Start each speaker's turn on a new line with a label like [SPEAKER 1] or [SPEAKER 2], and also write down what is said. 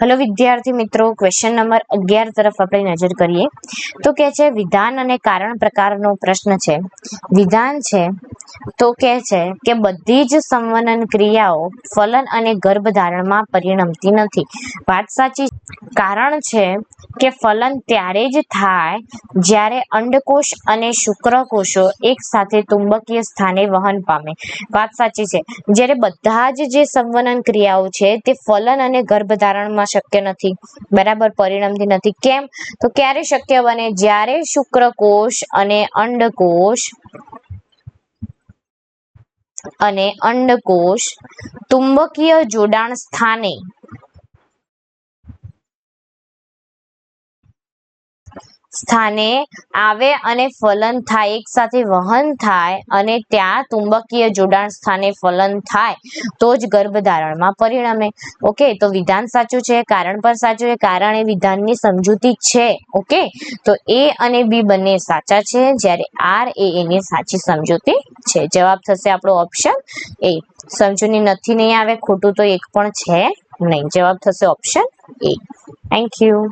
[SPEAKER 1] Hello વિદ્યાર્થી મિત્રો. Question number અગિયાર તરફ આપણે નજર કરીએ. તો કે છે, વિધાન અને કારણ પ્રકારનો પ્રશ્ન છે. વિધાન છે તો કે છે કે બધી જ સંવનન ક્રિયાઓ ફલન અને ગર્ભધારણમાં પરિણમતી નથી. વાત સાચી કારણ છે કે ફલન ત્યારે જ થાય જ્યારે અંડકોષ અને શુક્રકોષો એક સાથે ચુંબકીય સ્થાને વહન પામે. વાત સાચી છે. જ્યારે બધા જ જે સંવનન ક્રિયાઓ છે તે ફલન અને ગર્ભધારણમાં શક્ય નથી. બરાબર? પરિણમતી નથી. કેમ? તો ક્યારે શક્ય બને? જ્યારે શુક્રકોષ અને અંડકોષ અને અંડકોષ ચુંબકીય જોડાણ સ્થાને સ્થાને આવે અને ફલન થાય, એક સાથે વહન થાય અને ત્યાં ચુંબકીય જોડાણ સ્થાને ફલન થાય, તો જ ગર્ભધારણમાં પરિણમે. ઓકે, તો વિધાન સાચું છે, કારણ પણ સાચું છે, કારણ એ વિધાનની સમજૂતી છે. ઓકે, તો એ અને બી બંને સાચા છે, જ્યારે આર એ એની સાચી સમજૂતી છે. જવાબ થશે આપણો ઓપ્શન એ. સમજૂની નથી, નહીં આવે, ખોટું તો એક પણ છે નહીં. જવાબ થશે ઓપ્શન એ. Thank you